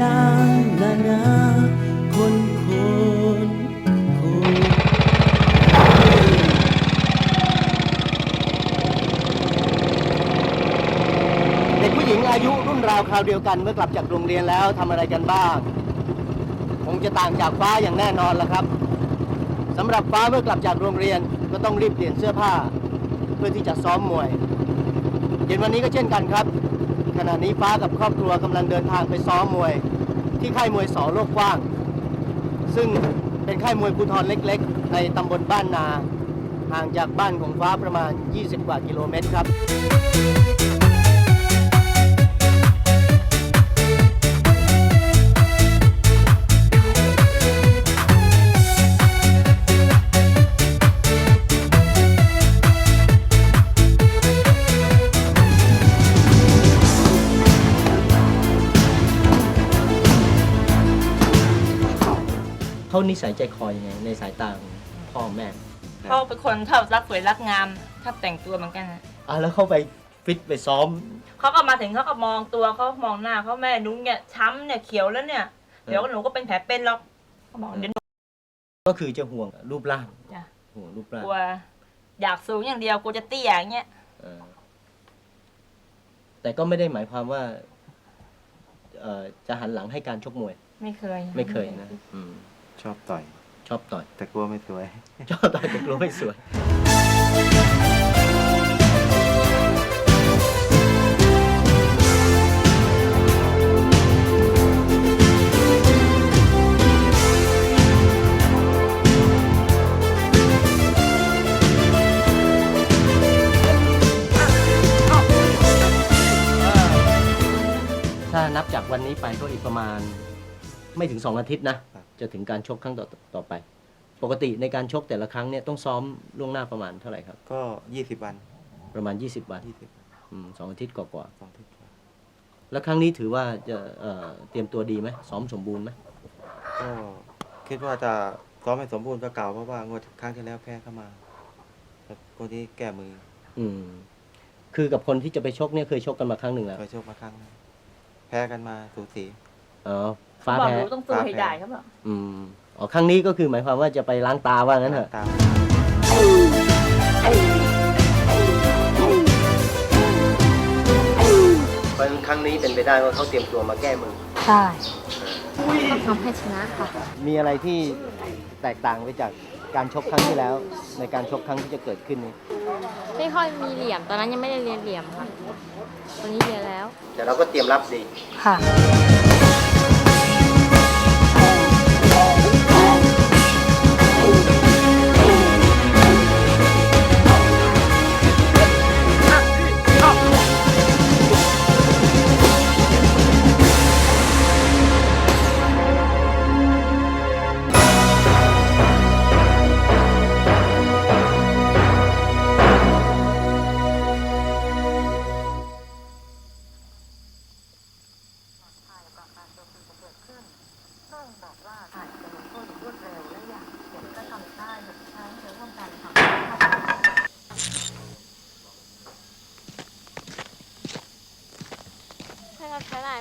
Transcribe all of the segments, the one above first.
นานานาคนคนคนเด็กผู้หญิงอายุรุ่นราวคราวเดียวกันเมื่อกลับจากโรงเรียนแล้วทำอะไรกันบ้าง คงจะต่างจากฟ้าอย่างแน่นอนละครับสำหรับฟ้าเมื่อกลับจากโรงเรียนก็ต้องรีบเปลี่ยนเสื้อผ้า เพื่อที่จะซ้อมมวย เย็นวันนี้ก็เช่นกันครับ ขณะนี้ฟ้ากับครอบครัวกำลังเดินทางไปซ้อมมวย ที่ค่ายมวยสอโลกกว้าง ซึ่งเป็นค่ายมวยภูทรเล็กๆ ในตำบลบ้านนา ห่างจากบ้านของฟ้าประมาณ 20 กว่ากิโลเมตรครับ เขานิสัยใจคอยังไงในสายตาของพ่อแม่เขาเป็นคนชอบรักสวยรักงามชอบแต่งตัวเหมือนกันนะอะแล้วเข้าไปฟิตไปซ้อม เขาก็มาถึงเขาก็มองตัวเขามองหน้าเขาแม่นุ้งเนี่ยช้ำเนี่ยเขียวแล้วเนี่ยเดี๋ยวหนูก็เป็นแผลเป็นหรอกเขาบอกเดี๋ยวหนูก็คือจะห่วงรูปร่างจ้ะห่วงรูปร่างกลัวอยากสูงอย่างเดียวกลัวจะเตี้ยอย่างเงี้ยเออแต่ก็ไม่ได้หมายความว่าเอ่อจะหันหลังให้การชกมวย ไม่เคยไม่เคยนะ อืม ชอบต่อย ชอบต่อย แต่กลัวไม่สวย ชอบต่อยแต่กลัวไม่สวย ถ้านับจากวันนี้ไปก็อีกประมาณ ไม่ถึงสองอาทิตย์นะ ครับ จะถึงการชกครั้งต่อต่อไป ปกติในการชกแต่ละครั้งเนี่ยต้องซ้อมล่วงหน้าประมาณเท่าไหร่ครับ ก็ยี่สิบวันประมาณ 20 วันยี่สิบอืมสองอาทิตย์กว่าสองอาทิตย์ๆแล้วครั้งนี้ถือว่าจะเอ่อเตรียมตัวดีไหมซ้อมสมบูรณ์ไหมก็คิดว่าจะซ้อมไม่สมบูรณ์ก็เก่าเพราะว่างวดครั้งที่แล้วแพ้เข้ามาแต่คนที่แก้มืออืมคือกับคนที่จะไปชกเนี่ยเคยชกกันมาครั้งหนึ่งแล้วเคยโชคมาครั้งหนึ่งแพ้กันมาสูสีอ๋อ ฟ้าบอกแพ้หนูต้องสู้ให้ได้เขาบอกอืมอ๋อครั้งนี้ก็คือหมายความว่าจะไปล้างตาว่างั้นเถอะตามเพราะฉะนั้นครั้งนี้เป็นไปได้ว่าเขาเตรียมตัวมาแก้มือ ใช่ต้องทำให้ชนะค่ะ มีอะไรที่แตกต่างไปจากการชกครั้งที่แล้ว ในการชกครั้งที่จะเกิดขึ้นนี้ไม่ค่อยมีเหลี่ยม ตอนนั้นยังไม่ได้เรียนเหลี่ยมค่ะ ตอนนี้เรียนแล้ว แต่เราก็เตรียมรับดี ค่ะ ใ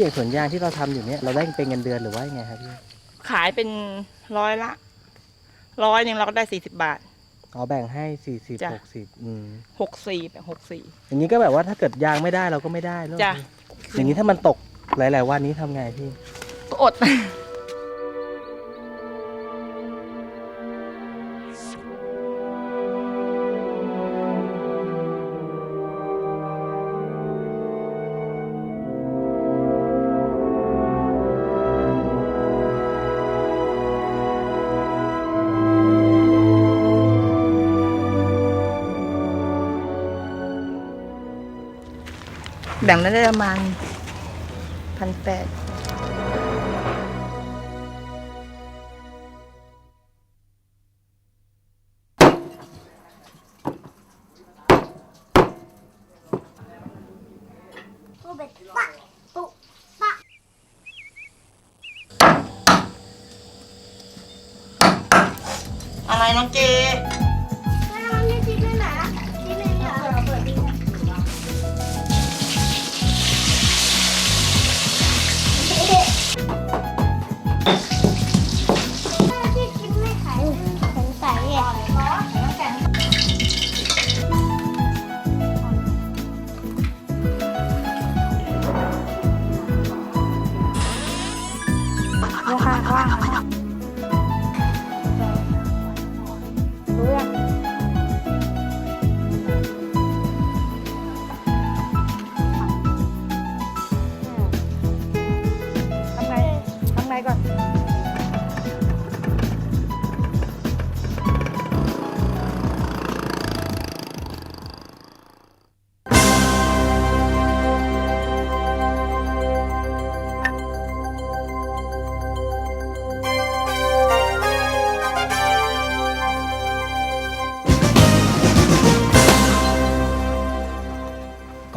อย่างสวนยางที่เราทำอยู่เนี้ยเราได้เป็นเงินเดือนหรือว่ายังไงครับพี่ขายเป็นร้อยละร้อยหนึ่งเราก็ได้สี่สิบบาทอ๋อแบ่งให้สี่สิบจ้ะหกสิบอืมหกสี่แบบหกสี่อย่างนี้ก็แบบว่าถ้าเกิดยางไม่ได้เราก็ไม่ได้แล้วจ้ะอย่างนี้ถ้ามันตกหลาย ๆ วันนี้ทำไงพี่ก็อด แบ่งได้ประมาณพันแปดอะไรน้องเจ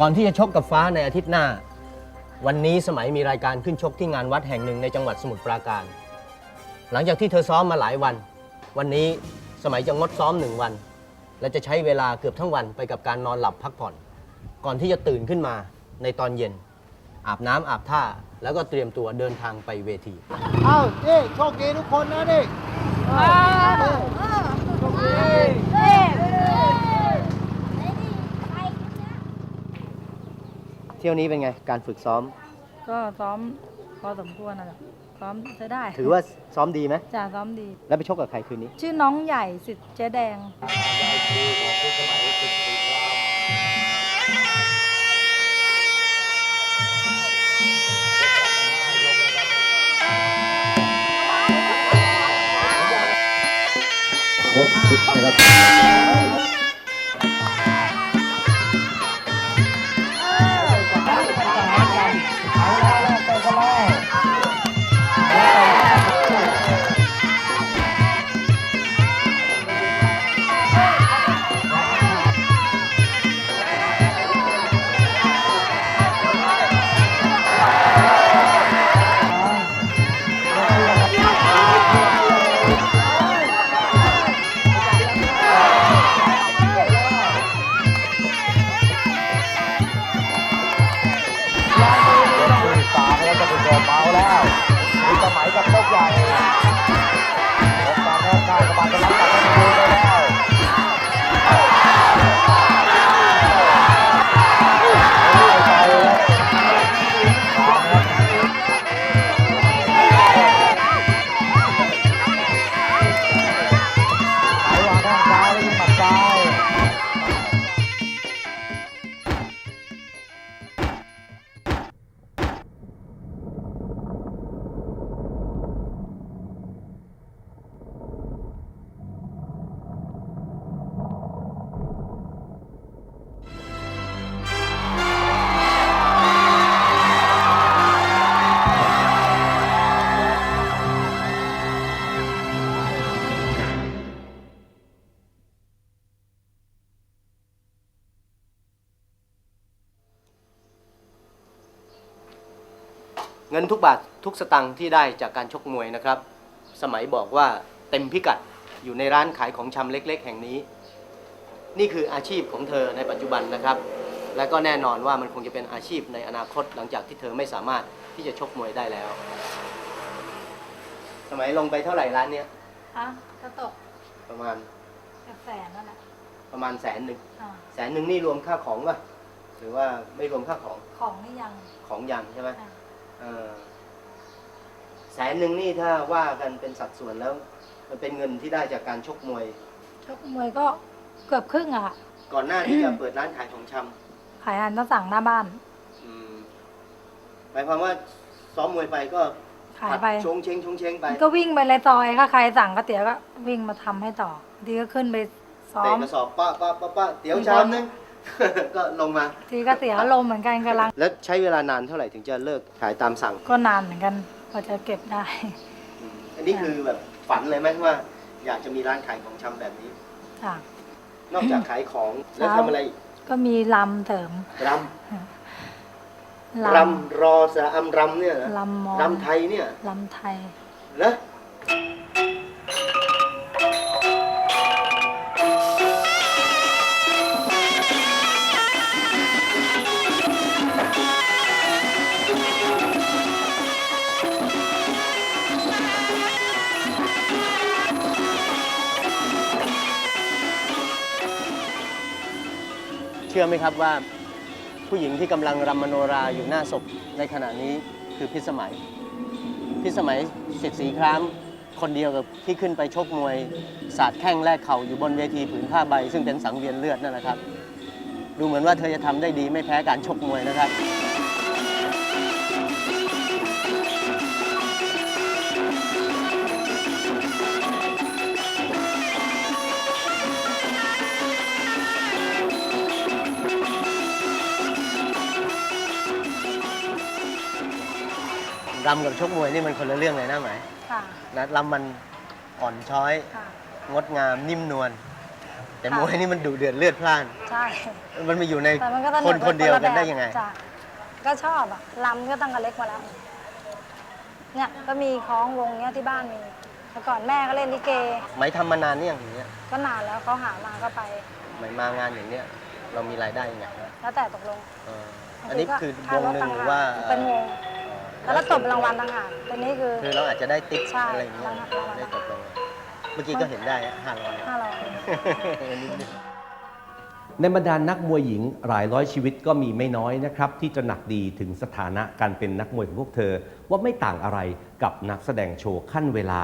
ก่อนที่จะชกกับฟ้าในอาทิตย์หน้า วันนี้สมัยมีรายการขึ้นชกที่งานวัดแห่งหนึ่งในจังหวัดสมุทรปราการ หลังจากที่เธอซ้อมมาหลายวัน วันนี้สมัยจะงดซ้อมหนึ่งวัน และจะใช้เวลาเกือบทั้งวันไปกับการนอนหลับพักผ่อน ก่อนที่จะตื่นขึ้นมาในตอนเย็น อาบน้ำอาบท่าแล้วก็เตรียมตัวเดินทางไปเวทีอ้าวนี่โชคดีทุกคนนะนี่เที่ยวนี้เป็นไง การฝึกซ้อม ก็ซ้อมพอสมควรนะจ๊ะซ้อมใช้ได้ถือว่าซ้อมดีไหมจ่าซ้อมดี แล้วไปชกกับใครคืนนี้ ชื่อน้องใหญ่สิทธิ์เจ๊แดงเงินทุกบาททุกสตังค์ที่ได้จากการชกมวยนะครับ สมัยบอกว่าเต็มพิกัดอยู่ในร้านขายของชำเล็ก ๆ แห่งนี้ นี่คืออาชีพของเธอในปัจจุบันนะครับ และก็แน่นอนว่ามันคงจะเป็นอาชีพในอนาคตหลังจากที่เธอไม่สามารถที่จะชกมวยได้แล้ว สมัยลงไปเท่าไหร่ร้านเนี้ยฮะก็ตกประมาณแสนนั่นแหละประมาณแสนหนึ่งอ่าแสนหนึ่งนี่รวมค่าของป่ะหรือว่าไม่รวมค่าของของนี่ยังของยังใช่ไหมอ่าเออ แสนหนึ่งนี่ถ้าว่ากันเป็นสัดส่วนแล้ว มันเป็นเงินที่ได้จากการชกมวย ชกมวยก็เกือบครึ่งอะค่ะ ก่อนหน้าที่จะเปิดร้านขายของชำขายอาหารตามสั่งหน้าบ้าน อืมหมายความว่าซ้อมมวยไปก็ขายไปผัดชงเชงชงเชงไปก็วิ่งไปในซอยถ้าใครสั่งก๋วยเตี๋ยวก็วิ่งมาทำให้ต่อบางทีก็ขึ้นไปซ้อเตะม กระสอบป้าป้าป้าป้าเตี๋ยวชามนึง ก็ลงมา ทีก็เสียอารมณ์เหมือนกันกำลัง แล้วใช้เวลานานเท่าไหร่ถึงจะเลิกขายตามสั่ง ก็นานเหมือนกันกว่าจะเก็บได้ อันนี้คือแบบฝันเลยไหมว่า อยากจะมีร้านขายของชำแบบนี้ ค่ะ นอกจากขายของแล้วทำอะไรอีกก็มีลำเสริมรำรำรอสระอำรำเนี่ยเหรอลำมอนรำไทยเนี่ยลำไทย เหรอ ชื่อไหมครับว่าผู้หญิงที่กำลังรำมโนราอยู่หน้าศพในขณะนี้คือพิสมัย พิสมัยสิทธิ์สีครามคนเดียวกับที่ขึ้นไปชกมวย สาดแข้งแลกเข่าอยู่บนเวทีผืนผ้าใบ ซึ่งเป็นสังเวียนเลือดนั่นแหละครับ ดูเหมือนว่าเธอจะทำได้ดีไม่แพ้การชกมวยนะครับ รำกับชกมวยนี่มันคนละเรื่องเลยนะไหมายค่ะนะรำมันอ่อนช้อย ค่ะ งดงามนิ่มนวลแต่ค่ะ มวยนี่มันดุเดือดเลือดพล่าน ใช่มันมาอยู่ในแต่มันก็สคนกคนเดียวกันละได้แบบยังไง จ้ะก็ชอบอะลำก็ตั้งแต่เล็กมาแล้วเนี่ยก็มีคล้องวงเนี้ยที่บ้านมีแต่ก่อนแม่ก็เล่นลิเกไหมทำมานานเนี่ยอย่างเงี้ยก็นานแล้วเขาหามาก็ไป ไหมมางานอย่างเนี้ยเรามีรายได้ยังไงนะแล้วแต่ตกลงเอออันนี้คือวงหนึ่งหรือว่าเป็นวง แล้วก็ตบรางวัลต่างหากตัวนี้คือ คือเราอาจจะได้ติ๊กใช่อะไรอย่างเงี้ยรางวัลรางวัลได้ตบรางวัลเมื่อกี้ก็เห็นได้ห้าร้อยห้าร้อยในบรรดานักมวยหญิงหลายร้อยชีวิตก็มีไม่น้อยนะครับ ที่จะหนักดีถึงสถานะการเป็นนักมวยของพวกเธอ ว่าไม่ต่างอะไรกับนักแสดงโชว์ขั้นเวลา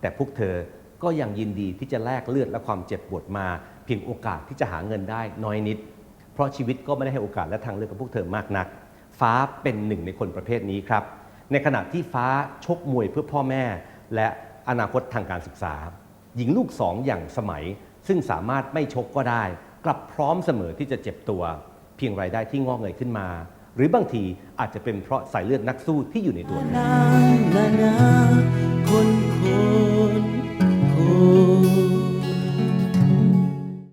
แต่พวกเธอก็ยังยินดีที่จะแลกเลือดและความเจ็บปวดมา เพียงโอกาสที่จะหาเงินได้น้อยนิด เพราะชีวิตก็ไม่ได้ให้โอกาสและทางเลือกกับพวกเธอมากนัก ฟ้าเป็นหนึ่งในคนประเภทนี้ครับ ในขณะที่ฟ้าชกมวยเพื่อพ่อแม่ และอนาคตทางการศึกษา หญิงลูกสองอย่างสมัย ซึ่งสามารถไม่ชกก็ได้ กลับพร้อมเสมอที่จะเจ็บตัว เพียงรายได้ที่งอกเงยขึ้นมา หรือบางทีอาจจะเป็นเพราะสายเลือดนักสู้ที่อยู่ในตัวเธอนานนนคน